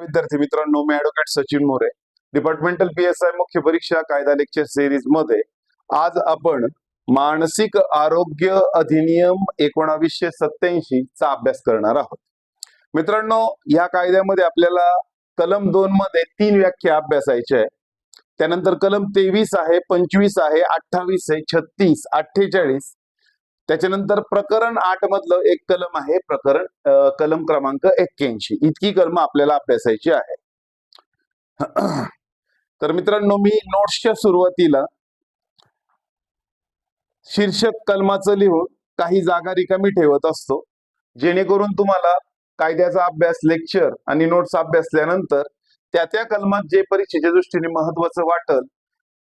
विद्यार्थी मित्रांनो मी advocate Sachin More. Departmental P S I मुख्य परीक्षा कायदा लेक्चर सिरीजमध्ये आज आपण मानसिक आरोग्य अधिनियम एकोणावीसशे सत्याऐंशी चा अभ्यास करणार आहोत. मित्रांनो या कायद्यामध्ये आपल्याला कलम दोन मध्ये तीन व्याख्या अभ्यासायच्या आहे त्यानंतर कलम तेवीस आहे पंचवीस आहे अठ्ठावीस आहे छत्तीस अठ्ठेचाळीस त्याच्यानंतर प्रकरण आठ मधलं एक कलम आहे प्रकरण कलम क्रमांक एक्क्याऐंशी. इतकी कलम आपल्याला अभ्यासायची आहे. तर मित्रांनो मी नोट्सच्या सुरुवातीला शीर्षक कलमाचं लिहून काही जागा रिकामी ठेवत असतो. जेणेकरून तुम्हाला कायद्याचा अभ्यास लेक्चर आणि नोट्स अभ्यासल्यानंतर त्या त्या कलमात जे परीक्षेच्या दृष्टीने महत्वाचं वाटल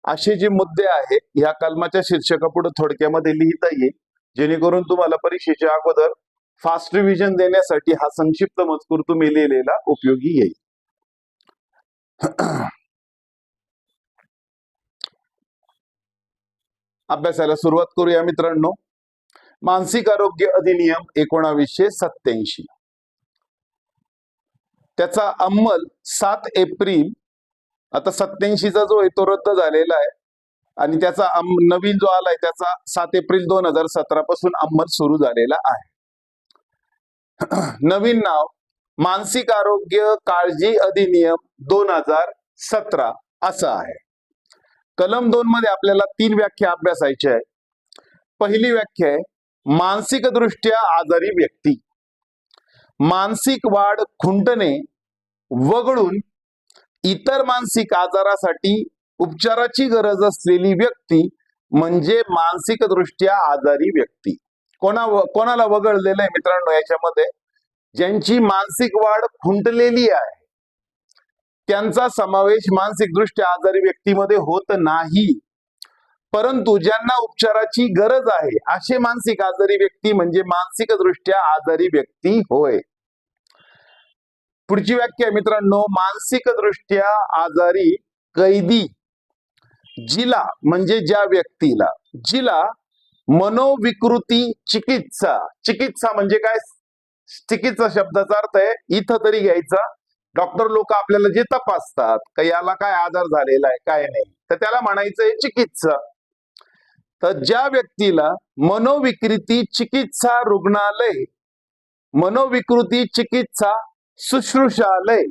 असे जे मुद्दे आहेत ह्या कलमाच्या शीर्षकापुढे थोडक्यामध्ये लिहिता येईल. जेणेकरून तुम्हाला परीक्षेच्या अगोदर फास्ट रिव्हिजन देण्यासाठी हा संक्षिप्त मजकूर तुम्ही लिहिलेला उपयोगी येईल. अभ्यासाला सुरुवात करूया मित्रांनो. मानसिक आरोग्य अधिनियम एकोणावीसशे सत्याऐंशी त्याचा अंमल सात एप्रिल आता सत्याऐंशीचा जो आहे तो रद्द झालेला आहे. आणि त्याचा नवीन जो आलाय त्याचा सात एप्रिल दोन हजार सतरा पासून अंमल सुरू झालेला आहे. नवीन नाव मानसिक आरोग्य काळजी अधिनियम दोन हजार सतरा असं आहे. कलम दोन मध्ये आपल्याला तीन व्याख्या अभ्यासायची आहे. पहिली व्याख्या आहे मानसिक दृष्ट्या आजारी व्यक्ती. मानसिक वाढ खुंटणे वगळून इतर मानसिक आजारासाठी उपचाराची गरज असलेली व्यक्ती म्हणजे मानसिक दृष्ट्या आजारी व्यक्ती. कोणा कोणाला वगळलेलं आहे मित्रांनो याच्यामध्ये? ज्यांची मानसिक वाढ खुंटलेली आहे. त्यांचा समावेश मानसिक दृष्ट्या आजारी व्यक्तीमध्ये होत नाही. परंतु ज्यांना उपचाराची गरज आहे असे मानसिक आजारी व्यक्ती म्हणजे मानसिक दृष्ट्या आजारी व्यक्ती होय. पुढची व्याख्या आहे मित्रांनो मानसिक दृष्ट्या आजारी कैदी. जिला म्हणजे ज्या व्यक्तीला जिला मनोविकृती चिकित्सा चिकित्सा म्हणजे काय? चिकित्सा शब्दाचा अर्थ आहे इथं तरी घ्यायचा. डॉक्टर लोक आपल्याला जे तपासतात का याला काय आजार झालेला आहे काय नाही तर त्याला म्हणायचं आहे चिकित्सा. तर ज्या व्यक्तीला मनोविकृती चिकित्सा रुग्णालय मनोविकृती चिकित्सा शुश्रूषालय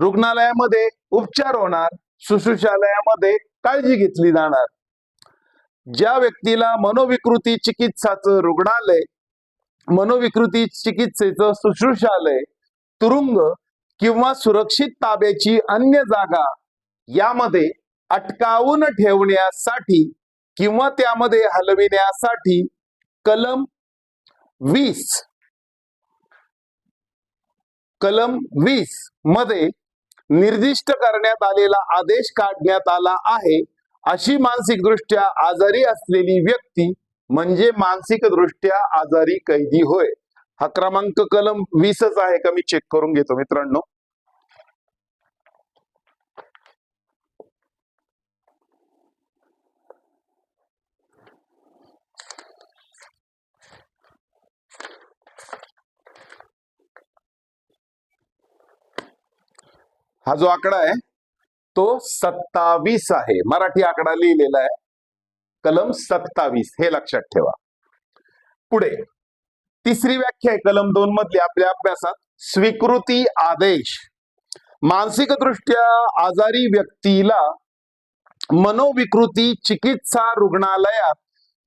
रुग्णालयामध्ये उपचार होणार शुश्रूषालयामध्ये काळजी घेतली जाणार. ज्या व्यक्तीला मनोविकृती चिकित्साचं रुग्णालय मनोविकृती चिकित्सेचं शुश्रूषालय तुरुंग किंवा सुरक्षित ताब्याची अन्य जागा यामध्ये अटकावून ठेवण्यासाठी किंवा त्यामध्ये हलविण्यासाठी कलम वीस कलम वीसमध्ये निर्दिष्ट करण्यात आलेला आदेश काढण्यात आला आहे. अशी मानसिकदृष्ट्या आजारी असलेली व्यक्ती म्हणजे मानसिकदृष्ट्या आजारी कैदी होय. हा क्रमांक कलम वीसच आहे का? मी चेक करून घेतो मित्रांनो. हा जो आकडा आहे तो सत्तावीस आहे. मराठी आकडा लिहिलेला आहे. कलम सत्तावीस हे लक्षात ठेवा. पुढे तिसरी व्याख्या आहे कलम दोन मधली आपल्या अभ्यासात. स्वीकृती आदेश. मानसिकदृष्ट्या आजारी व्यक्तीला मनोविकृती चिकित्सा रुग्णालयात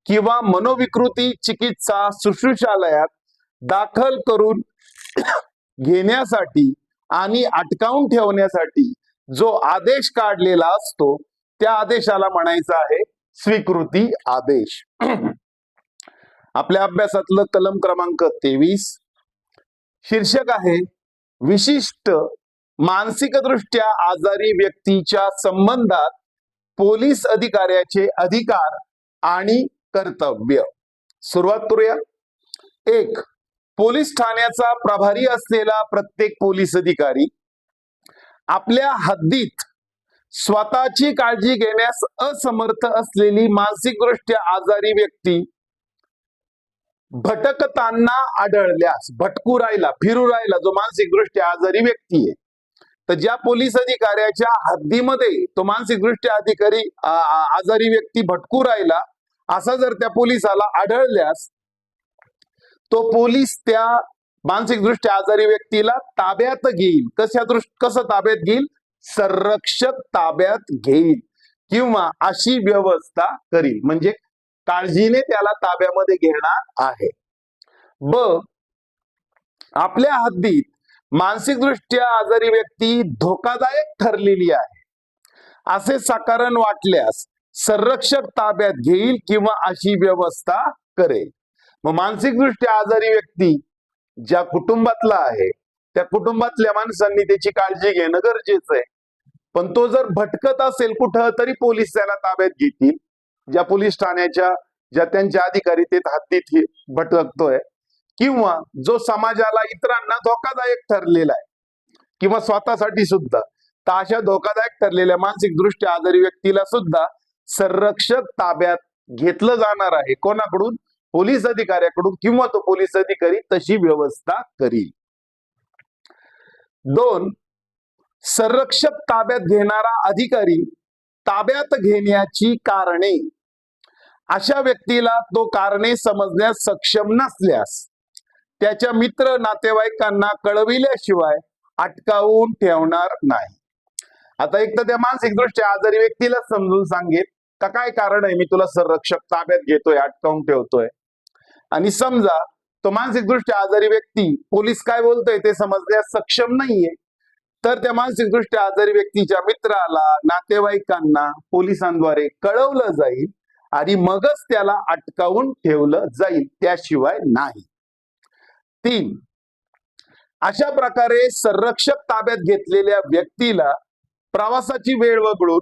किंवा मनोविकृती चिकित्सा सुश्रुषालयात दाखल करून घेण्यासाठी आणि अटकावून ठेवण्यासाठी जो आदेश काढलेला असतो त्या आदेशाला म्हणायचं आहे स्वीकृती आदेश. आपल्या अभ्यासातलं कलम क्रमांक तेवीस. शीर्षक आहे विशिष्ट मानसिकदृष्ट्या आजारी व्यक्तीच्या संबंधात पोलीस अधिकाऱ्याचे अधिकार आणि कर्तव्य. सुरुवात करूया. एक पोलीस ठाण्याचा प्रभारी असलेला प्रत्येक पोलीस अधिकारी आपल्या हद्दीत स्वतःची काळजी घेण्यास असमर्थ असलेली मानसिकदृष्ट्या आजारी व्यक्ती भटकताना आढळल्यास भटकू राहिला फिरू राहिला जो मानसिकदृष्ट्या आजारी व्यक्ती आहे तर ज्या पोलीस अधिकाऱ्याच्या हद्दीमध्ये तो मानसिकदृष्ट्या अधिकारी आजारी व्यक्ती भटकू राहिला असा जर त्या पोलिसाला आढळल्यास तो पोलीस त्या मानसिकदृष्ट्या आजारी व्यक्तीला ताब्यात घेईल. कशा दृष्ट कसं ताब्यात घेईल? संरक्षक ताब्यात घेईल किंवा अशी व्यवस्था करील. म्हणजे काळजीने त्याला ताब्यामध्ये घेणार आहे. ब आपल्या हद्दीत मानसिकदृष्ट्या आजारी व्यक्ती धोकादायक ठरलेली आहे. असे साकारण वाटल्यास संरक्षक ताब्यात घेईल किंवा अशी व्यवस्था करेल. मग मानसिकदृष्ट्या आजारी व्यक्ती ज्या कुटुंबातला आहे त्या कुटुंबातल्या माणसांनी त्याची काळजी घेणं गरजेचं आहे. पण तो जर भटकत असेल कुठं तरी पोलीस त्याला ताब्यात घेतील. ज्या पोलीस ठाण्याच्या ज्या त्यांच्या अधिकारी ते हद्दीत भटकतोय किंवा जो समाजाला इतरांना धोकादायक ठरलेला आहे किंवा स्वतःसाठी सुद्धा तर अशा धोकादायक ठरलेल्या मानसिक दृष्ट्या आजारी व्यक्तीला सुद्धा संरक्षक ताब्यात घेतलं जाणार आहे कोणाकडून? पोलीस अधिकाऱ्याकडून किंवा तो पोलीस अधिकारी तशी व्यवस्था करील. दोन संरक्षक ताब्यात घेणारा अधिकारी ताब्यात घेण्याची कारणे. अशा व्यक्तीला तो कारणे समजण्यास सक्षम नसल्यास त्याच्या मित्र नातेवाईकांना कळविल्याशिवाय अटकावून ठेवणार नाही. आता एक तर त्या मानसिकदृष्ट्या आजारी व्यक्तीला समजून सांगेल का काय कारण आहे? मी तुला संरक्षक ताब्यात घेतोय अटकावून ठेवतोय. आणि समजा तो मानसिकदृष्ट्या आजारी व्यक्ती पोलीस काय बोलतोय ते समजण्यास सक्षम नाहीये. तर त्या मानसिकदृष्ट्या आजारी व्यक्तीच्या मित्राला नातेवाईकांना पोलिसांद्वारे कळवलं जाईल आणि मगच त्याला अटकावून ठेवलं जाईल त्याशिवाय नाही. तीन अशा प्रकारे संरक्षक ताब्यात घेतलेल्या व्यक्तीला प्रवासाची वेळ वगळून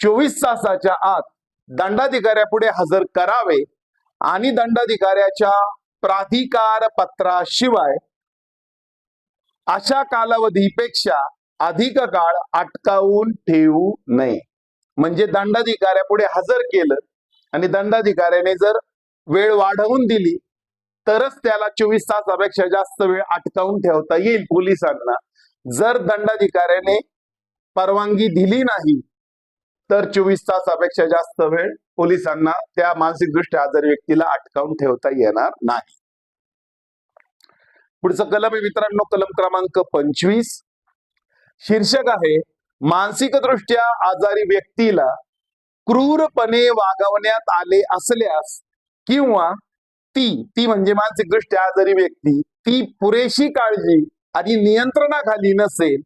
चोवीस तासाच्या आत दंडाधिकाऱ्यापुढे हजर करावे आणि दंडाधिकाऱ्याच्या प्राधिकार पत्राशिवाय अशा कालावधीपेक्षा अधिक काळ अटकावून ठेवू नये. म्हणजे दंडाधिकाऱ्यापुढे हजर केलं आणि दंडाधिकाऱ्याने जर वेळ वाढवून दिली तरच त्याला चोवीस तासापेक्षा जास्त वेळ अटकावून ठेवता येईल पोलिसांना. जर दंडाधिकाऱ्याने परवानगी दिली नाही तर चोवीस तासापेक्षा जास्त वेळ पोलिसांना त्या मानसिकदृष्ट्या आजारी व्यक्तीला अटकावून ठेवता येणार नाही. पुढचं कलम आहे मित्रांनो कलम क्रमांक पंचवीस. शीर्षक आहे मानसिकदृष्ट्या आजारी व्यक्तीला क्रूरपणे वागवण्यात आले असल्यास किंवा ती ती म्हणजे मानसिकदृष्ट्या आजारी व्यक्ती ती पुरेशी काळजी आणि नियंत्रणाखाली नसेल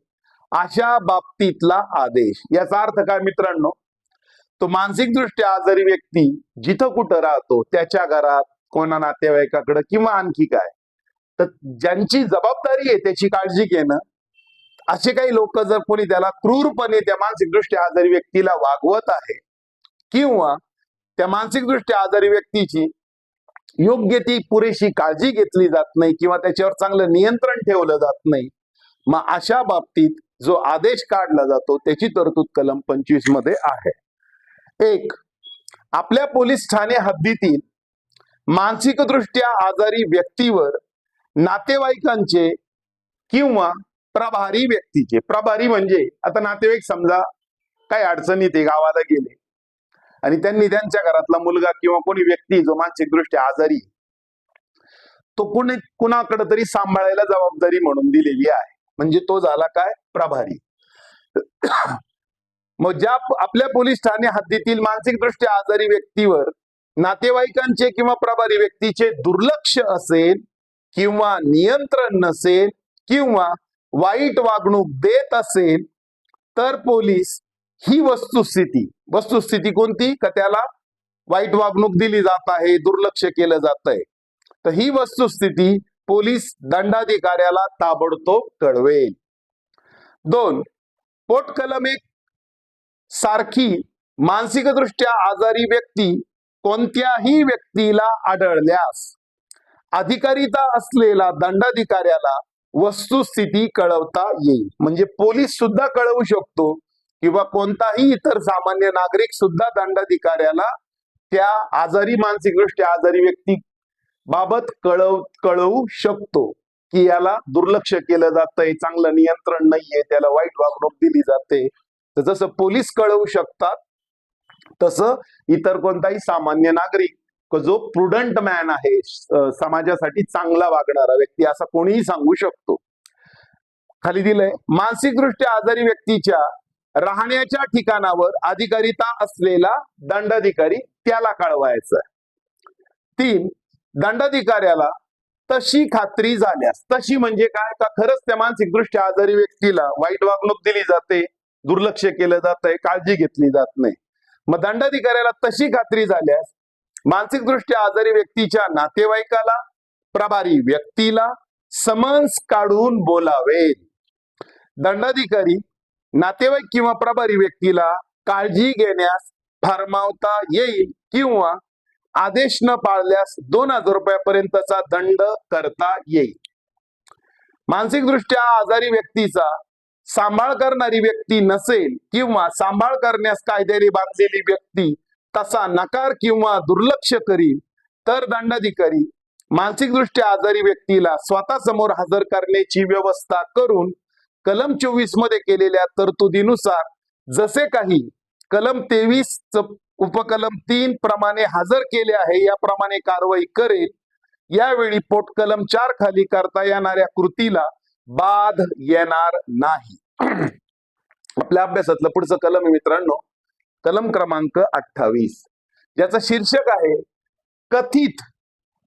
अशा बाबतीतला आदेश. याचा अर्थ काय मित्रांनो? तो मानसिकदृष्ट्या आजारी व्यक्ती जिथं कुठं राहतो त्याच्या घरात कोणा नातेवाईकाकडं किंवा आणखी काय तर ज्यांची जबाबदारी आहे त्याची काळजी घेणं. असे काही लोक जर कोणी त्याला क्रूरपणे त्या मानसिकदृष्ट्या आजारी व्यक्तीला वागवत आहे किंवा त्या मानसिकदृष्ट्या आजारी व्यक्तीची योग्य ती पुरेशी काळजी घेतली जात नाही किंवा त्याच्यावर चांगलं नियंत्रण ठेवलं जात नाही मग अशा बाबतीत जो आदेश काढला जातो त्याची तरतूद कलम पंचवीसमध्ये आहे. एक आपल्या पोलीस ठाणे हद्दीतील मानसिकदृष्ट्या आजारी व्यक्तीवर नातेवाईकांचे किंवा प्रभारी व्यक्तीचे प्रभारी म्हणजे आता नातेवाईक समजा काही अडचणीत आहे गावाला गेले आणि त्यांनी त्यांच्या घरातला मुलगा किंवा कोणी व्यक्ती जो मानसिकदृष्ट्या आजारी तो कुणी कुणाकडे तरी सांभाळायला जबाबदारी म्हणून दिलेली आहे. म्हणजे तो झाला काय? प्रभारी. मग ज्या आपल्या पोलीस ठाणे हद्दीतील मानसिकदृष्ट्या आजारी व्यक्तीवर नातेवाईकांचे किंवा प्रभारी व्यक्तीचे दुर्लक्ष असेल किंवा नियंत्रण नसेल किंवा वाईट वागणूक देत असेल तर पोलीस ही वस्तुस्थिती वस्तुस्थिती कोणती? का त्याला वाईट वागणूक दिली जात आहे दुर्लक्ष केलं जात आहे तर ही वस्तुस्थिती पोलीस दंडाधिकाऱ्याला ताबडतोब कळवेल. दोन पोटकलम एक सारखी मानसिकदृष्ट्या आजारी व्यक्ती कोणत्याही व्यक्तीला आढळल्यास अधिकारिता असलेला दंडाधिकाऱ्याला वस्तुस्थिती कळवता येईल. म्हणजे पोलीस सुद्धा कळवू शकतो किंवा कोणताही इतर सामान्य नागरिक सुद्धा दंडाधिकाऱ्याला त्या आजारी मानसिकदृष्ट्या आजारी व्यक्ती बाबत कळव कळवू शकतो की याला दुर्लक्ष केलं जातंय चांगलं नियंत्रण नाहीये त्याला वाईट वागणूक दिली जाते. तर जसं पोलीस कळवू शकतात तसं इतर कोणताही सामान्य नागरिक जो प्रुडंट मॅन आहे समाजासाठी चांगला वागणारा व्यक्ती असा कोणीही सांगू शकतो. खाली दिलंय मानसिकदृष्ट्या आजारी व्यक्तीच्या राहण्याच्या ठिकाणावर अधिकारिता असलेला दंडाधिकारी त्याला कळवायचा तीन दंडाधिकाऱ्याला तशी खात्री झाल्यास तशी म्हणजे काय? का खरंच त्या मानसिकदृष्ट्या आजारी व्यक्तीला वाईट वागणूक दिली जाते दुर्लक्ष केलं जात आहे काळजी घेतली जात नाही. मग दंडाधिकाऱ्याला तशी खात्री झाल्यास मानसिकदृष्ट्या आजारी व्यक्तीच्या नातेवाईकाला प्रभारी व्यक्तीला समन्स काढून बोलावे दंडाधिकारी नातेवाईक किंवा प्रभारी व्यक्तीला काळजी घेण्यास फरमावता येईल किंवा आदेश न पाळल्यास दोन हजार रुपयापर्यंतचा दंड करता येईल. मानसिकदृष्ट्या आजारी व्यक्तीचा सांभाळ करणारी व्यक्ती नसेल किंवा सांभाळ करण्यास कायद्याने बांधलेली व्यक्ती तसा नकार किंवा दुर्लक्ष करील तर दंडाधिकारी मानसिकदृष्ट्या आजारी व्यक्तीला स्वतः समोर हजर करण्याची व्यवस्था करून कलम चोवीसमध्ये केलेल्या तरतुदीनुसार जसे काही कलम तेवीस उपकलम तीन प्रमाणे हजर केले आहे याप्रमाणे कारवाई करेल. यावेळी पोटकलम चार खाली करता येणाऱ्या कृतीला बाध येणार नाही. आपल्या अभ्यासातलं पुढचं कलम आहे मित्रांनो. कलम क्रमांक अठ्ठावीस. ज्याचं शीर्षक आहे कथित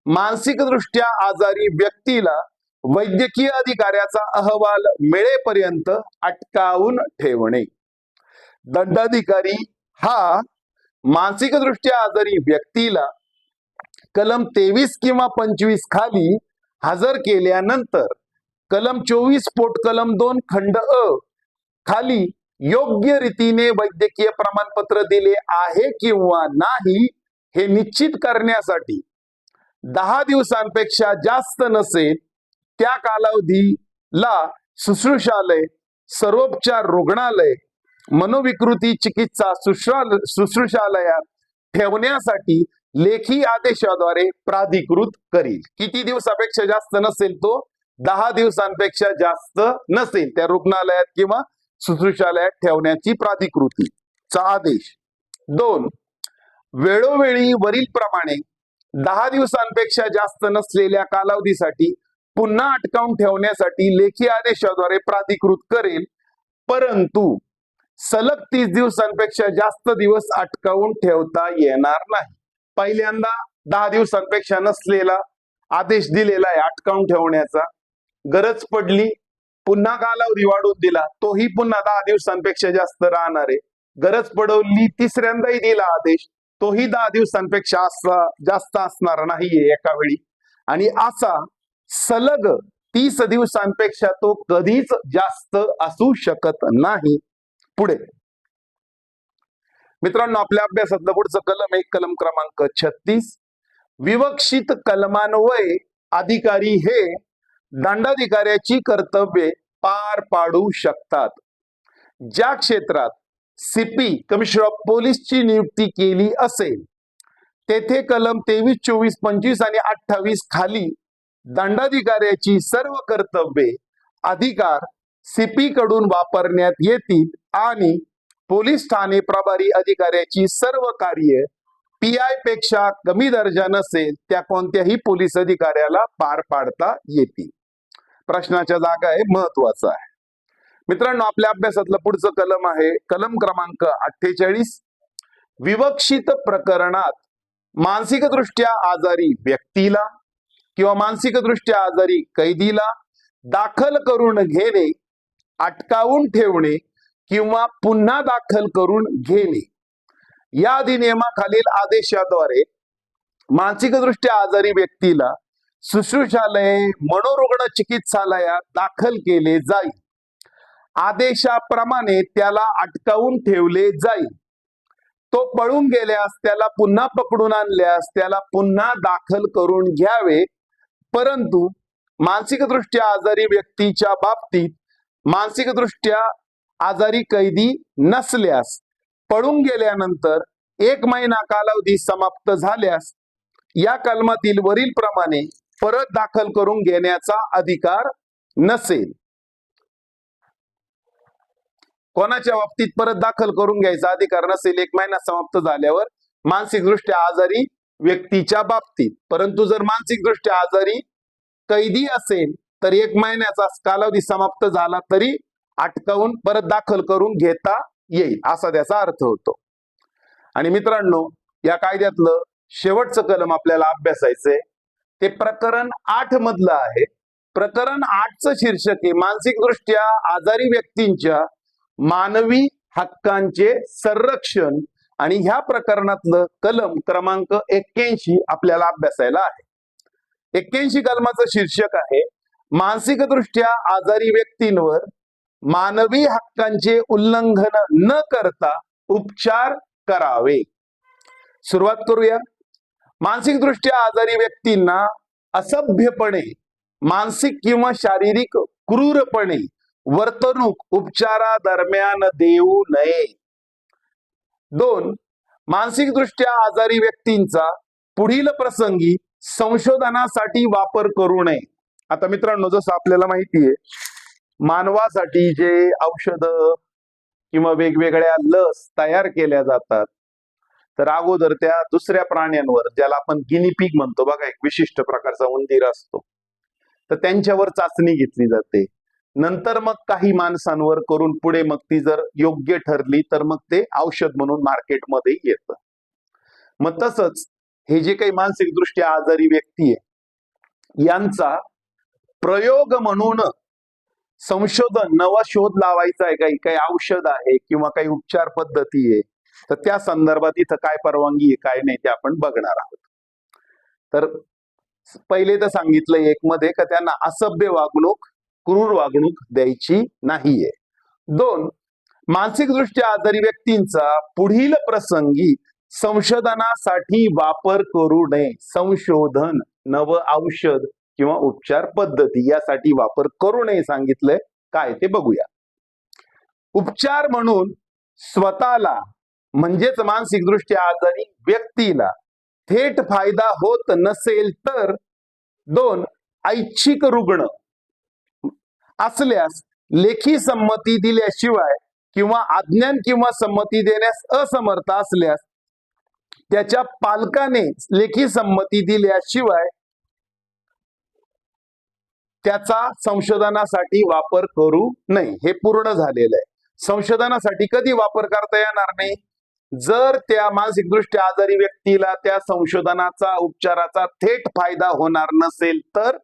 मानसिकदृष्ट्या आजारी व्यक्तीला वैद्यकीय अधिकाऱ्याचा अहवाल मिळेपर्यंत अटकावून ठेवणे. दंडाधिकारी हा मानसिकदृष्ट्या आजारी व्यक्तीला कलम तेवीस किंवा पंचवीस खाली हजर केल्यानंतर कलम चोवीस पोट कलम दोन खंड अ खाली योग्य रीतीने वैद्यकीय प्रमाणपत्र दिले आहे किंवा नाही हे निश्चित करण्यासाठी दहा दिवसांपेक्षा जास्त नसेल त्या कालावधीला शुश्रूषालय सर्वोपचार रुग्णालय मनोविकृती चिकित्सा शुश्रा- शुश्रूषालयात ठेवण्यासाठी लेखी आदेशाद्वारे प्राधिकृत करील. किती दिवसापेक्षा जास्त नसेल तो? दहा दिवसांपेक्षा जास्त नसेल त्या रुग्णालयात किंवा शुश्रूषालयात ठेवण्याची प्राधिकृतीचा आदेश. दोन वेळोवेळी वरील प्रमाणे दहा दिवसांपेक्षा जास्त नसलेल्या कालावधीसाठी पुन्हा अटकावून ठेवण्यासाठी लेखी आदेशाद्वारे प्राधिकृत करेल. परंतु सलग तीस दिवसांपेक्षा जास्त दिवस अटकावून ठेवता येणार नाही. पहिल्यांदा दहा दिवसांपेक्षा नसलेला आदेश दिलेला आहे अटकावून ठेवण्याचा. गरज पडली पुन्हा कालावधी वाढून दिला तोही पुन्हा दहा दिवसांपेक्षा जास्त राहणार आहे. गरज पडवली तिसऱ्यांदाही दिला आदेश तोही दहा दिवसांपेक्षा असा जास्त असणार नाहीये एका वेळी. आणि असा सलग तीस दिवसांपेक्षा तो कधीच जास्त असू शकत नाही. पुढे. मित्रांनो आपल्या अभ्यासातलं पुढचं कलम एक कलम क्रमांक छत्तीस. विवक्षित कलमान्वये अधिकारी हे दंडाधिकाऱ्याची कर्तव्ये पार पाडू शकतात. ज्या क्षेत्रात सीपी कमिशनर ऑफ पोलीसची नियुक्ती केली असेल तेथे कलम तेवीस चोवीस पंचवीस आणि अठ्ठावीस खाली दंडाधिकाऱ्याची सर्व कर्तव्ये अधिकार सीपी कडून वापरण्यात येतील आणि पोलीस ठाणे प्रभारी अधिकाऱ्याची सर्व कार्य पी आयपेक्षा कमी दर्जा नसेल त्या कोणत्याही पोलीस अधिकाऱ्याला पार पाडता येतील. प्रश्नाच्या जागा आहे महत्वाचं आहे. मित्रांनो आपल्या अभ्यासातलं पुढचं कलम आहे कलम क्रमांक अठ्ठेचाळीस. विवक्षित प्रकरणात मानसिकदृष्ट्या आजारी व्यक्तीला किंवा मानसिकदृष्ट्या आजारी कैदीला दाखल करून घेणे अटकावून ठेवणे किंवा पुन्हा दाखल करून घेणे. या अधिनियमाखालील आदेशाद्वारे मानसिकदृष्ट्या आजारी व्यक्तीला शुश्रूषालय मनोरुग्ण चिकित्सालयात दाखल केले जाईल. आदेशाप्रमाणे त्याला अटकावून ठेवले जाईल. तो पळून गेल्यास त्याला पुन्हा पकडून आणल्यास त्याला पुन्हा दाखल करून घ्यावे. परंतु मानसिकदृष्ट्या आजारी व्यक्तीच्या बाबतीत मानसिकदृष्ट्या आजारी कैदी नसल्यास पळून गेल्यानंतर एक महिना कालावधी समाप्त झाल्यास या कलमातील वरील प्रमाणे परत दाखल करून घेण्याचा अधिकार नसेल. कोणाच्या बाबतीत परत दाखल करून घ्यायचा अधिकार नसेल एक महिना समाप्त झाल्यावर मानसिकदृष्ट्या आजारी व्यक्तीच्या बाबतीत. परंतु जर मानसिकदृष्ट्या आजारी कैदी असेल तर एक महिन्याचा कालावधी समाप्त झाला तरी अटकवून परत दाखल करून घेता येईल असा त्याचा अर्थ होतो. आणि मित्रांनो या कायद्यातलं शेवटचं कलम आपल्याला अभ्यासायचंय. ते प्रकरण आठ मधलं आहे. प्रकरण आठचं शीर्षक आहे मानसिकदृष्ट्या आजारी व्यक्तींच्या मानवी हक्कांचे संरक्षण आणि ह्या प्रकरणातलं कलम क्रमांक एक्क्याऐंशी आपल्याला अभ्यासायला आहे. एक्क्याऐंशी कलमाचं शीर्षक आहे मानसिकदृष्ट्या आजारी व्यक्तींवर मानवी हक्कांचे उल्लंघन न करता उपचार करावे. सुरुवात करूया. मानसिकदृष्ट्या आजारी व्यक्तींना असभ्यपणे मानसिक किंवा शारीरिक क्रूरपणे वर्तणूक उपचारादरम्यान देऊ नये. दोन मानसिकदृष्ट्या आजारी व्यक्तींचा पुढील प्रसंगी संशोधनासाठी वापर करू नये. आता मित्रांनो जसं आपल्याला माहिती आहे मानवासाठी जे औषध किंवा वेगवेगळ्या लस तयार केल्या जातात तर अगोदर त्या दुसऱ्या प्राण्यांवर ज्याला आपण गिनीपिक म्हणतो बघा एक विशिष्ट प्रकारचा उंदीर असतो तर त्यांच्यावर चाचणी घेतली जाते. नंतर मग काही माणसांवर करून पुढे मग ती जर योग्य ठरली तर मग ते औषध म्हणून मार्केटमध्ये येतं. मग तसंच हे जे काही मानसिकदृष्ट्या आजारी व्यक्ती आहे यांचा प्रयोग म्हणून संशोधन नवा शोध लावायचा आहे काही काही औषध आहे किंवा काही उपचार पद्धती आहे तर त्या संदर्भात इथं काय परवानगी आहे काय नाही ते आपण बघणार आहोत. तर पहिले तर सांगितलं एक मध्ये का त्यांना असभ्य वागणूक क्रूर वागणूक द्यायची नाहीये. दोन मानसिकदृष्ट्या आजारी व्यक्तींचा पुढील प्रसंगी संशोधनासाठी वापर करू नये. संशोधन नव औषध किंवा उपचार पद्धती यासाठी वापर करू नये सांगितलंय. काय ते बघूया. उपचार म्हणून स्वतःला म्हणजेच मानसिकदृष्ट्या आजारी व्यक्तीला थेट फायदा होत नसेल तर दोन ऐच्छिक रुग्ण असल्यास लेखी संमती दिल्याशिवाय किंवा अज्ञान किंवा संमती देण्यास असमर्थ असल्यास त्याच्या पालकाने लेखी संमती दिल्याशिवाय त्याचा संशोधनासाठी वापर करू नये. हे पूर्ण झालेलं आहे. संशोधनासाठी कधी वापर करता येणार नाही? जर त्या मानसिकदृष्ट्या आजारी व्यक्तीला त्या संशोधनाचा उपचाराचा थेट फायदा होणार नसेल तर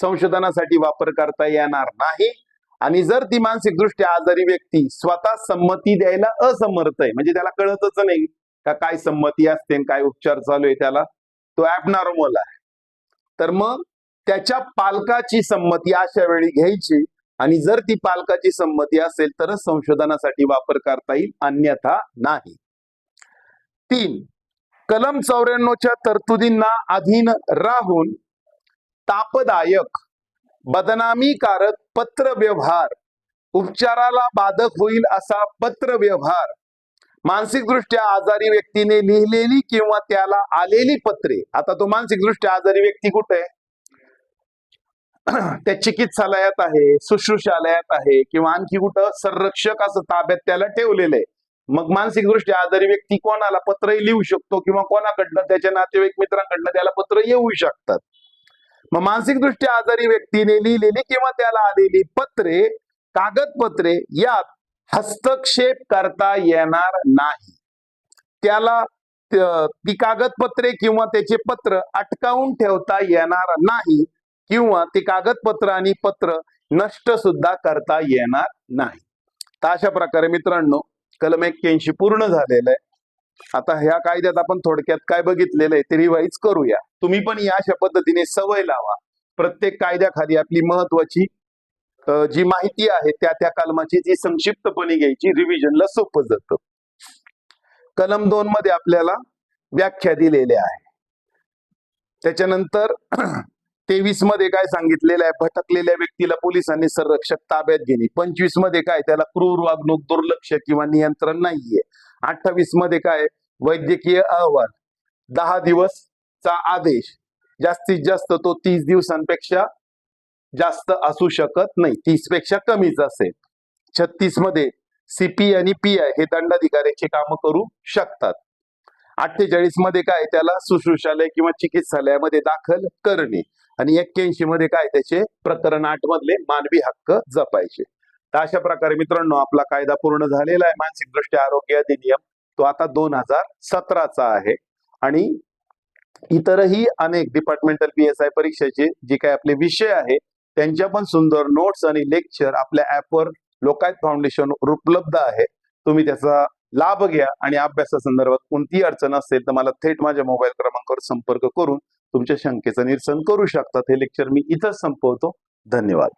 संशोधनासाठी वापर करता येणार नाही. आणि जर ती मानसिकदृष्ट्या आजारी व्यक्ती स्वतः संमती द्यायला असमर्थ आहे म्हणजे त्याला कळतच नाही का काय संमती असते काय उपचार चालू आहे त्याला तो ऍबनॉर्मल आहे. तर मग त्याच्या पालकाची संमती अशा वेळी घ्यायची आणि जर ती पालकाची संमती असेल तरच संशोधनासाठी वापर करता येईल अन्यथा नाही. तीन कलम चौऱ्याण्णवच्या तरतुदींना अधीन राहून तापदायक बदनामीकारक पत्र व्यवहार उपचाराला बाधक होईल असा पत्र व्यवहार मानसिकदृष्ट्या आजारी व्यक्तीने लिहिलेली किंवा त्याला आलेली पत्रे. आता तो मानसिकदृष्ट्या आजारी व्यक्ती कुठे? आहे त्या चिकित्सालयात आहे शुश्रूषालयात आहे किंवा आणखी कुठं संरक्षक असं ताब्यात त्याला ठेवलेलं आहे. मग मानसिकदृष्ट्या आजारी व्यक्ती कोणाला पत्रही लिहू शकतो किंवा कोणाकडनं त्याच्या नातेवाईक मित्रांकडनं त्याला पत्र येऊ शकतात. मग मानसिकदृष्ट्या आजारी व्यक्तीने लिहिलेली किंवा त्याला आलेली पत्रे कागदपत्रे यात हस्तक्षेप करता येणार नाही. त्याला ती कागदपत्रे किंवा त्याचे पत्र अटकावून ठेवता येणार नाही. किंवा ती कागदपत्र आणि पत्र नष्ट सुद्धा करता येणार नाही. तर अशा प्रकारे मित्रांनो कलम एक्क्याऐंशी पूर्ण झालेलं आहे. आता ह्या कायद्यात आपण थोडक्यात काय बघितलेलं आहे ते रिवाईज करूया. तुम्ही पण या अशा पद्धतीने सवय लावा. प्रत्येक कायद्याखाली आपली महत्वाची जी माहिती आहे त्या त्या कलमाची जी संक्षिप्तपणे घ्यायची रिव्हिजनला सोपं जातं. कलम दोन मध्ये आपल्याला व्याख्या दिलेल्या आहे. त्याच्यानंतर तेवीसमध्ये काय सांगितलेलं आहे? भटकलेल्या व्यक्तीला पोलिसांनी संरक्षक ताब्यात घेणे. पंचवीसमध्ये काय? त्याला क्रूर वागणूक दुर्लक्ष किंवा नियंत्रण नाहीये. अठ्ठावीसमध्ये काय? वैद्यकीय अहवाल. दहा दिवसचा आदेश. जास्तीत जास्त तो तीस दिवसांपेक्षा जास्त असू शकत नाही. तीसपेक्षा कमीच असेल. छत्तीसमध्ये सीपी आणि पी आय हे दंडाधिकाऱ्यांचे कामं करू शकतात. अठ्ठेचाळीसमध्ये काय? त्याला सुश्रुषालय किंवा चिकित्सालयामध्ये दाखल करणे. आणि एक्क्याऐंशी मध्ये काय त्याचे? प्रकरण आठ मधले मानवी हक्क जपायचे. तर अशा प्रकारे मित्रांनो आपला कायदा पूर्ण झालेला आहे. मानसिक दृष्ट्या आरोग्य अधिनियम तो आता दोन हजार सतराचा आहे. आणि इतरही अनेक डिपार्टमेंटल पी एस आय परीक्षेचे जे काही आपले विषय आहे त्यांच्या पण सुंदर नोट्स आणि लेक्चर आपल्या ऍपवर लोकायत फाउंडेशन उपलब्ध आहे. तुम्ही त्याचा लाभ घ्या आणि अभ्यासासंदर्भात कोणतीही अडचण असेल तर मला थेट माझ्या मोबाईल क्रमांकावर संपर्क करून तुमच्या शंकेचं निरसन करू शकतात. हे लेक्चर मी इथंच संपवतो. धन्यवाद.